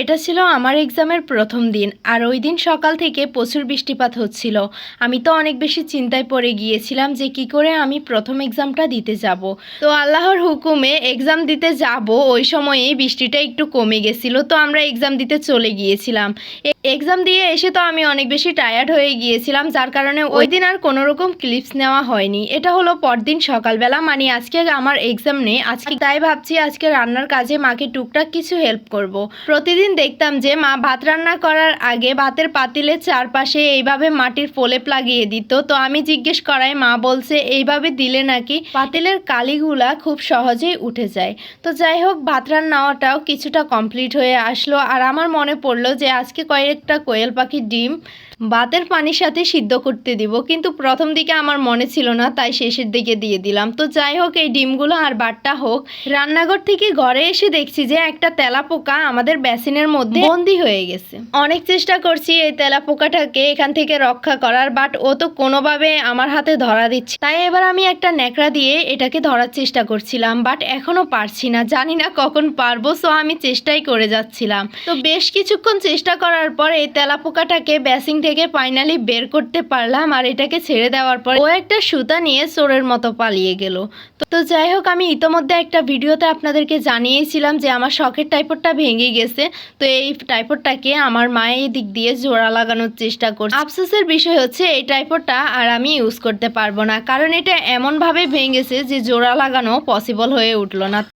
এটা ছিল আমার এক্সামের প্রথম দিন, আর ওই দিন সকাল থেকে প্রচুর বৃষ্টিপাত হচ্ছিল। আমি তো অনেক বেশি চিন্তায় পড়ে গিয়েছিলাম যে কি করে আমি প্রথম এক্সামটা দিতে যাব। তো আল্লাহর হুকুমে এক্সাম দিতে যাব, ওই সময়েই বৃষ্টিটা একটু কমে গেছিল, তো আমরা এক্সাম দিতে চলে গিয়েছিলাম। এক্সাম দিয়ে এসে তো আমি অনেক বেশি টায়ার্ড হয়ে গিয়েছিলাম, যার কারণে ওই দিন আর কোনো রকম ক্লিপস নেওয়া হয়নি। এটা হলো পরদিন সকালবেলা মানে আজকে আমার এক্সাম নেই, আজকে তাই ভাবছি আজকে রান্নার কাজে মাকে টুকটাক কিছু হেল্প করব। প্রতিদিন দেখতাম যে মা ভাত রান্না করার আগে ভাতের পাতিলের চারপাশে এইভাবে মাটির ফোলেপ লাগিয়ে দিত। তো আমি জিজ্ঞেস করাই মা বলছে, এইভাবে দিলে নাকি পাতিলের কালিগুলা খুব সহজেই উঠে যায়? তো যাই হোক, ভাত রান্নাটাও কিছুটা কমপ্লিট হয়ে আসলো। আর আমার মনে পড়ল যে আজকে কয়েকটা কোয়েল পাখির ডিম ভাতের পানির সাথে সিদ্ধ করতে দিব। কিন্তু প্রথম দিকে আমার মনে ছিল না, তাই শেষের দিকে দিয়ে দিলাম। তো যাই হোক, এই ডিমগুলো আর বাটটা হোক, রান্নাঘর থেকে ঘরে এসে দেখছি যে একটা তেলা পোকা আমাদের বেসিনের মধ্যে বন্দি হয়ে গেছে। অনেক চেষ্টা করছি এই তেলা পোকাটাকে এখান থেকে রক্ষা করার বাট ও তো কোনোভাবে আমার হাতে ধরা দিচ্ছে। তাই এবার আমি একটা ন্যাকড়া দিয়ে এটাকে ধরার চেষ্টা করছিলাম বাট এখনও পারছি না। জানি না কখন পারব সো আমি চেষ্টাই করে যাচ্ছিলাম। তো বেশ কিছুক্ষণ চেষ্টা করার পর এই তেলা পোকাটাকে বেসিং থেকে ফাইনালি বের করতে পারলাম আর এটাকে ছেড়ে দেওয়ার পর ও একটা সুতা নিয়ে চোরের মতো পালিয়ে গেল। তো- তো যাই হোক আমি ইতোমধ্যে একটা ভিডিওতে আপনাদেরকে জানিয়েছিলাম যে আমার শখের টাইপরটা ভেঙে গেছে। তো এই টাইপরটাকে আমার মায়ের দিক দিয়ে জোড়া লাগানোর চেষ্টা করছে। আফসোসের বিষয় হচ্ছে এই টাইপরটা আর আমি ইউজ করতে পারব না, কারণ এটা এমনভাবে ভেঙেছে যে জোড়া লাগানো পসিবল হয়ে উঠল না।